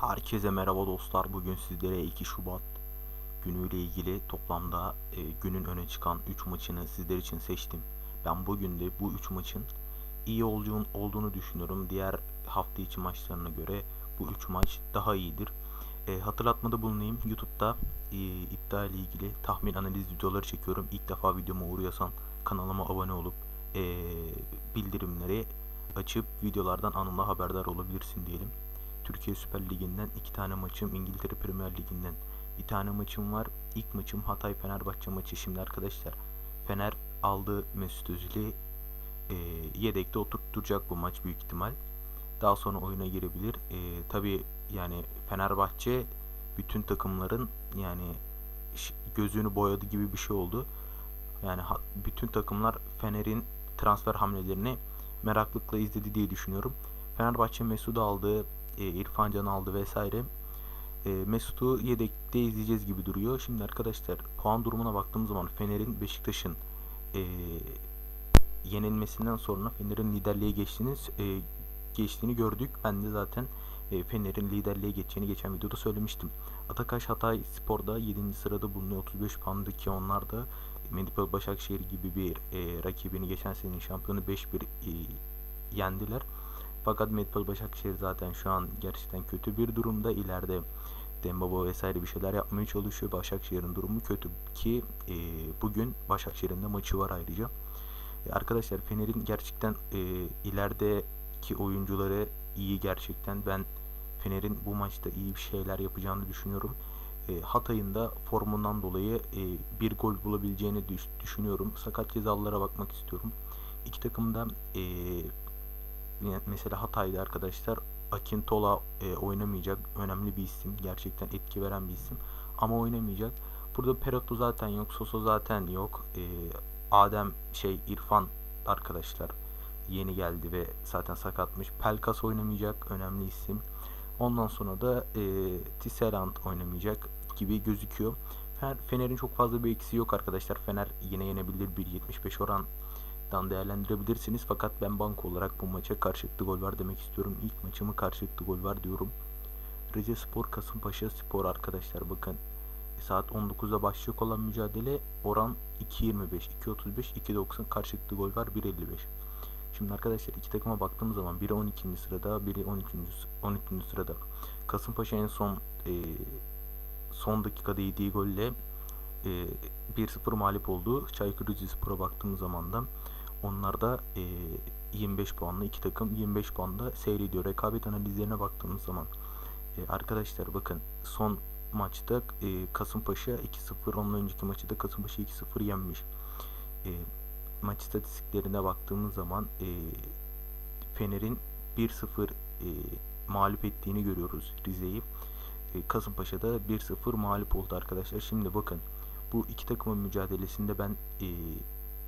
Herkese merhaba dostlar. Bugün sizlere 2 Şubat günüyle ilgili toplamda e, günün öne çıkan 3 maçını sizler için seçtim. Ben bugün de bu 3 maçın iyi olduğunu, olduğunu düşünüyorum. Diğer hafta içi maçlarına göre bu 3 maç daha iyidir. E, hatırlatmada bulunayım. YouTube'da e, iddia ile ilgili tahmin analiz videoları çekiyorum. İlk defa videoma uğruyorsan kanalıma abone olup e, bildirimleri açıp videolardan anında haberdar olabilirsin diyelim. Türkiye Süper Ligi'nden iki tane maçım, İngiltere Premier Ligi'nden bir tane maçım var. İlk maçım Hatay Fenerbahçe maçı. Şimdi arkadaşlar Fener aldı Mesut Özil'i e, yedekte oturtturacak bu maç büyük ihtimal. Daha sonra oyuna girebilir. E, Tabi yani Fenerbahçe bütün takımların yani gözünü boyadı gibi bir şey oldu. Yani ha- bütün takımlar Fener'in transfer hamlelerini meraklıkla izledi diye düşünüyorum. Fenerbahçe Mesut'u aldı, e, İrfan Can'ı aldı vesaire. E, Mesut'u yedekte izleyeceğiz gibi duruyor. Şimdi arkadaşlar puan durumuna baktığımız zaman Fener'in Beşiktaş'ın e, yenilmesinden sonra Fener'in liderliğe geçtiğini e, geçtiğini gördük. Ben de zaten e, Fener'in liderliğe geçeceğini geçen videoda söylemiştim. Atakaş Hatay Spor'da 7. sırada bulunuyor 35 puanlı ki onlar da Medipol Başakşehir gibi bir e, rakibini geçen senenin şampiyonu 5-1 e, yendiler. Fakat Medipol Başakşehir zaten şu an gerçekten kötü bir durumda. İleride Dembaba vesaire bir şeyler yapmaya çalışıyor. Başakşehir'in durumu kötü ki e, bugün Başakşehir'in de maçı var ayrıca. E, arkadaşlar Fener'in gerçekten e, ilerideki oyuncuları iyi gerçekten. Ben Fener'in bu maçta iyi bir şeyler yapacağını düşünüyorum. E, Hatay'ın da formundan dolayı e, bir gol bulabileceğini düş- düşünüyorum. Sakat cezalılara bakmak istiyorum. İki takım da e, mesela Hatay'da arkadaşlar Akintola e, oynamayacak. Önemli bir isim. Gerçekten etki veren bir isim. Ama oynamayacak. Burada Peroto zaten yok. Soso zaten yok. E, Adem şey İrfan arkadaşlar yeni geldi ve zaten sakatmış. Pelkas oynamayacak. Önemli isim. Ondan sonra da e, Tisserand oynamayacak gibi gözüküyor. Fener, Fener'in çok fazla bir eksiği yok arkadaşlar. Fener yine yenebilir 1.75 oran dan değerlendirebilirsiniz. Fakat ben banko olarak bu maça karşılıklı gol var demek istiyorum. İlk maçımı karşılıklı gol var diyorum. Rize Spor Kasımpaşa Spor arkadaşlar bakın. Saat 19'da başlayacak olan mücadele oran 2.25, 2.35, 2.90 karşılıklı gol var 1.55. Şimdi arkadaşlar iki takıma baktığımız zaman biri 12. sırada, biri 13. 13. sırada. Kasımpaşa en son e, son dakikada yediği golle e, 1-0 mağlup oldu. Çaykur Rizespor'a baktığımız zaman da onlar da e, 25 puanlı iki takım 25 puanda seyrediyor. Rekabet analizlerine baktığımız zaman e, arkadaşlar bakın son maçta e, Kasımpaşa 2-0 ondan önceki maçı da Kasımpaşa 2-0 yenmiş. E, maç istatistiklerine baktığımız zaman e, Fener'in 1-0 e, mağlup ettiğini görüyoruz Rize'yi. E, Kasımpaşa'da 1-0 mağlup oldu arkadaşlar. Şimdi bakın bu iki takımın mücadelesinde ben e,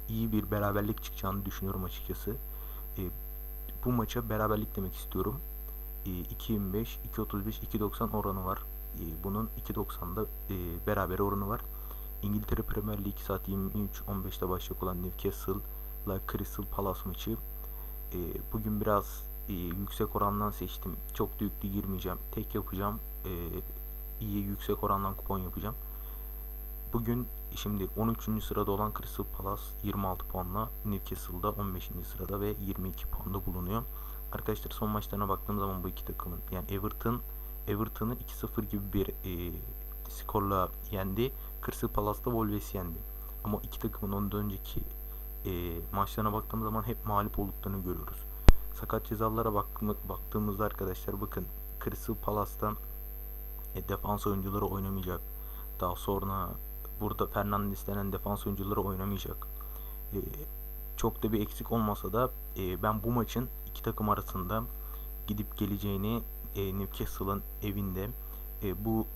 iyi bir beraberlik çıkacağını düşünüyorum açıkçası. E, bu maça beraberlik demek istiyorum. E, 2.25, 2.35, 2.90 oranı var. E, bunun 2.90'da e, beraber oranı var. İngiltere Premier Lig saat 23.15'te başlayacak olan Newcastle'la Crystal Palace maçı. E, bugün biraz e, yüksek orandan seçtim. Çok yüklü girmeyeceğim. Tek yapacağım. E, iyi yüksek orandan kupon yapacağım. Bugün şimdi 13. sırada olan Crystal Palace 26 puanla Newcastle'da 15. sırada ve 22 puanda bulunuyor. Arkadaşlar son maçlarına baktığım zaman bu iki takımın yani Everton Everton'ı 2-0 gibi bir e, skorla yendi. Crystal Palace'da Wolves yendi. Ama iki takımın ondan önceki e, maçlarına baktığımız zaman hep mağlup olduklarını görüyoruz. Sakat cezalara baktığımız- baktığımızda arkadaşlar bakın Crystal Palace'da e, defans oyuncuları oynamayacak. Daha sonra burada Fernandes denen defans oyuncuları oynamayacak. E, çok da bir eksik olmasa da e, ben bu maçın iki takım arasında gidip geleceğini e, Newcastle'ın evinde e, bu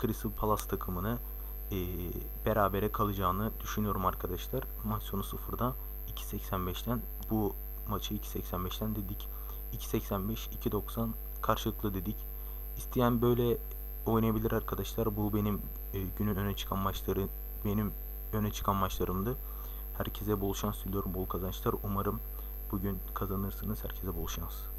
Crystal Palace takımını e, berabere kalacağını düşünüyorum arkadaşlar. Maç sonu sıfırda 2.85'ten bu maçı 2.85'ten dedik. 2.85 2.90 karşılıklı dedik. İsteyen böyle oynayabilir arkadaşlar. Bu benim e, günün öne çıkan maçları benim öne çıkan maçlarımdı. Herkese bol şans diliyorum, bol kazançlar. Umarım bugün kazanırsınız. Herkese bol şans.